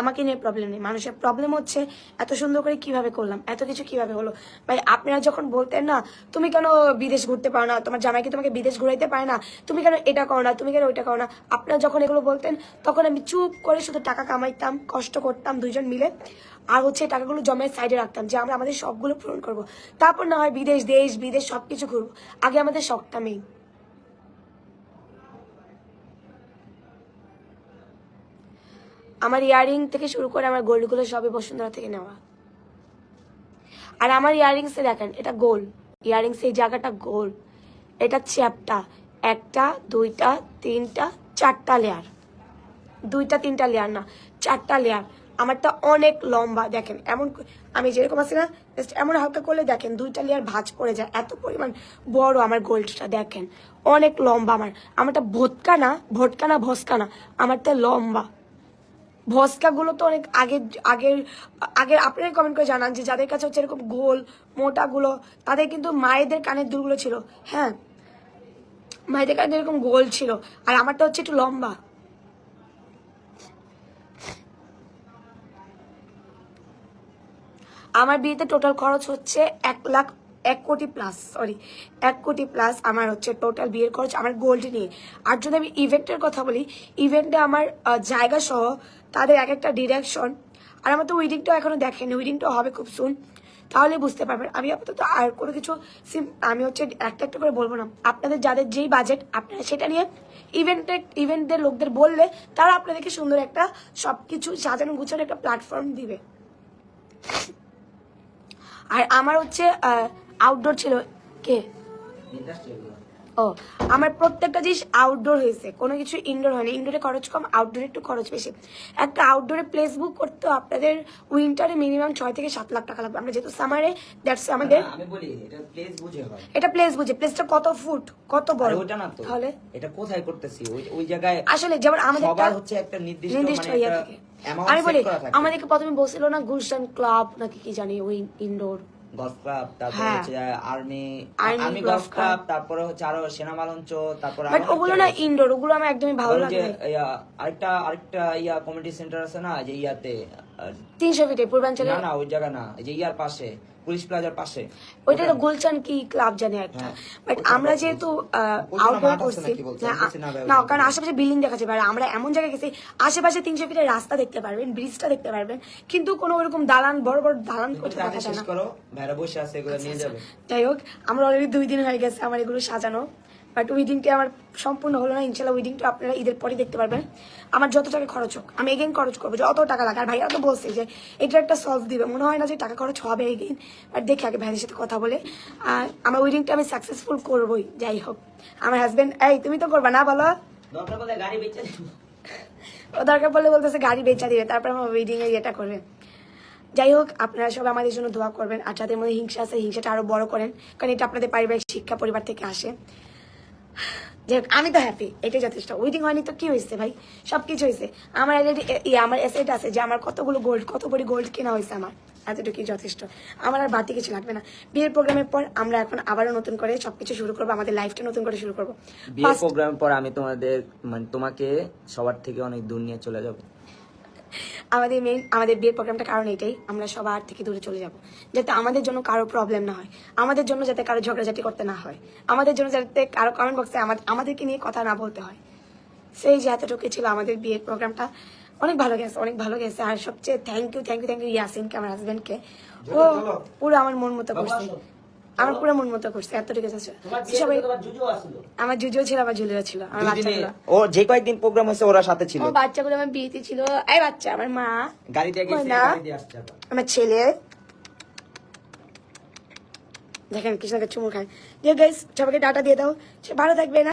আমাকে নিয়ে প্রবলেম নেই। মানুষের প্রবলেম হচ্ছে এত সুন্দর করে কীভাবে করলাম, এত কিছু কীভাবে হলো। ভাই, আপনারা যখন বলতেন না, তুমি কেন বিদেশ ঘুরতে পারো না? তোমার জামাইকে তোমাকে বিদেশ ঘুরাইতে পারে না? তুমি কেন এটা করো না? তুমি কেন ওইটা করো না? আপনারা যখন এগুলো বলতেন, তখন আমি চুপ করে শুধু টাকা কামাইতাম, কষ্ট করতাম দুইজন মিলে। আর হচ্ছে টাকাগুলো জমায় সাইডে রাখতাম যে আমরা আমাদের শখগুলো পূরণ করব। তারপর না হয় বিদেশ, দেশ, বিদেশ সবকিছু ঘুরবো। আগে আমাদের শখটা মেইন। আমার ইয়ারিং থেকে শুরু করে আমার গোল্ডগুলো সবই বসুন্ধরা থেকে নেওয়া। আর আমার ইয়ারিংসে দেখেন, এটা গোল। ইয়ারিংস এই জায়গাটা গোল। এটা চ্যাপটা। একটা, দুইটা, তিনটা, চারটা লেয়ার দুইটা, তিনটা লেয়ার না, চারটা লেয়ার আমারটা অনেক লম্বা, দেখেন, এমন আমি যেরকম আছি না, just এমন হালকা করলে দেখেন দুইটা লেয়ার ভাঁজ পড়ে যায়। এত পরিমাণ বড় আমার গোল্ডটা দেখেন। অনেক লম্বা আমার। আমারটা ভটকা না ভটকা না, ভস্কা না। আমারটা লম্বা। ভস্কা গুলো তো অনেক আগের আগের আগের আপনারাই কমেন্ট করে জানান যে যাদের কাছে হচ্ছে এরকম গোল মোটা গুলো তাদের কিন্তু মায়েদের কানের দুলগুলো ছিল। হ্যাঁ মায়েদের কানে এরকম গোল ছিল। আর আমারটা হচ্ছে একটু লম্বা। আমার বিয়েতে টোটাল খরচ হচ্ছে এক লাখ এক কোটি প্লাস সরি এক কোটি প্লাস আমার হচ্ছে টোটাল বিয়ের খরচ, আমার গোল্ড নিয়ে। আর যদি আমি ইভেন্টের কথা বলি ইভেন্টে আমার জায়গা সহ তাদের এক একটা ডিরেকশন আর আমার তো উইডিংটাও এখনও দেখেনি উইডিংটাও হবে খুব সুন তাহলে বুঝতে পারবেন, আমি আপাতত আর কোনো কিছু আমি হচ্ছে একটা একটা করে বলব না। আপনাদের যাদের যেই বাজেট আপনারা সেটা নিয়ে ইভেন্টে ইভেন্টের লোকদের বললে তারা আপনাদেরকে সুন্দর একটা সবকিছু সাজানো গুছানো একটা প্ল্যাটফর্ম দিবে। আর আমার হচ্ছে আউটডোর ছিল কে? ও আমার প্রত্যেকটা জিনিস আউটডোর হয়েছে কোনো কিছু ইনডোর হয়নি। ইনডোরে খরচ কম আউটডোরে একটু খরচ বেশি। একটা আউটডোরে প্লেস বুক করতে আপনাদের উইন্টারে মিনিমাম ছয় থেকে সাত লাখ টাকা লাগবে। আমরা যেহেতু সামারে দ্যাটস আমাদের এটা প্লেস বুঝে প্লেসটা কত ফুট কত বড়? আরে ওটা না তো। তাহলে? এটা কোথায় করতেছি? ওই জায়গায় আসলে যেমন আমাদের হচ্ছে একটা নির্দিষ্ট নির্দিষ্ট মানে ইয়ে থাকে। আমি বলি আমাদেরকে প্রথমে বলছিল না গুলশান ক্লাব নাকি কি জানি ওই ইনডোর গলফ ক্লাব তারপরে হ্যাঁ। হচ্ছে আর্মি আর্মি গলফ ক্লাব তারপরে হচ্ছে আরও সেনা মালঞ্চ তারপরে বাট ওগুলো না ইনডোর ওগুলো আমার একদমই ভালো লাগে যে ইয়া, আরেকটা আরেকটা ইয়া কমিউনিটি সেন্টার আছে না যে ইয়াতে তিনশো ফিটে পূর্বাঞ্চলে? না না ওই জায়গা না যে ইয়ার পাশে। পুলিশ প্লাজার পাশে। ওইটা তো গুলশান কি ক্লাব জানি একটা। হ্যাঁ, বাট আমরা যেহেতু আউটডোর করছি না, বলছি? না কারণ আশেপাশে বিল্ডিং দেখা যাবে আর আমরা এমন জায়গায় গেছি আশেপাশে তিনশো ফিটের রাস্তা দেখতে পারবেন ব্রিজটা দেখতে পারবেন কিন্তু কোনো ওরকম দালান বড় বড় দালান করতে দেখা যায় না। নিয়ে যাবে। যাই হোক আমরা অলরেডি দুই দিন হয়ে গেছে আমার এগুলো সাজানো। বাট উইডিংটা আমার সম্পূর্ণ হলো না ইনশাল্লাহ উইডিংটা আপনারা ঈদের পরে দেখতে পারবেন। আমার যত টাকা খরচ হোক আমি এগেইন খরচ করব যত টাকা লাগে। আর ভাইয়া তো বলছে যে এটা একটা সলভ দিবে। মনে হয় না যে টাকা খরচ হবে এগেইন বাট দেখি আগে ভাইদের সাথে কথা বলে। আর আমার উইডিংটা আমি সাকসেসফুল করবোই যাই হোক। আমার হাজবেন্ড এই তুমি তো করবা না বলো? ও দরকার পড়লে বলতেছে গাড়ি বেচা দিবে তারপর আমার ওয়েডিং এর ইয়েটা করবে। যাই হোক আপনারা সবাই আমাদের জন্য দোয়া করবেন। আর যাদের মধ্যে হিংসা আছে হিংসাটা আরও বড় করেন। কারণ এটা আপনাদের পারিবারিক শিক্ষা পরিবার থেকে আসে। যাই আমি তো হ্যাপি এটাই যথেষ্ট। ওয়েডিং হয়নি তো কি হয়েছে ভাই? সব কিছু হয়েছে। আমার ইয়ে, আমার এসেট আছে যে আমার কতগুলো গোল্ড কত করে গোল্ড কেনা হয়েছে আমার। এতটুকুই যথেষ্ট। আমার আর বাড়তি কিছু লাগবে না। বিয়ের প্রোগ্রামের পর আমরা এখন আবারও নতুন করে সবকিছু শুরু করব আমাদের লাইফটা নতুন করে শুরু করব। বিয়ের প্রোগ্রামের পর আমি তোমাদের মানে তোমাকে সবার থেকে অনেক দূর নিয়ে চলে যাব। আমাদের মেইন আমাদের বিয়ের প্রোগ্রামটা কারণ এটাই আমরা সবার থেকে দূরে চলে যাব। যাতে আমাদের জন্য কারও প্রবলেম না হয়। আমাদের জন্য যাতে কারও ঝগড়াঝাটি করতে না হয়। আমাদের জন্য যাতে কারও কমেন্ট বক্সে আমাদেরকে নিয়ে কথা না বলতে হয়। সেই যে এতটুকু ছিল আমাদের বিয়ের প্রোগ্রামটা অনেক ভালো গেছে অনেক ভালো গেছে। আর সবচেয়ে thank you thank you thank you ইয়াসিনকে আমার হাজবেন্ডকে ও পুরো আমার মন মতো করছে। আমার পুরো মন মতো করছে। এতটুকু আছে সবাই আমার জুজুও ছিল আমার জুলিও ছিল আমার বাচ্চাগুলো। ও যে কয়েকদিন প্রোগ্রাম হয়েছে ওরা সাথে ছিল। আমার বাচ্চাগুলো আমার বিয়েতে ছিল। এই বাচ্চা আমার মা। গেছে আসছে আমার ছেলে। দেখেন কৃষ্ণকে চুমু খায়। যে গাইস সবাইকে ডাটা দিয়ে দাও। সে ভালো থাকবে না?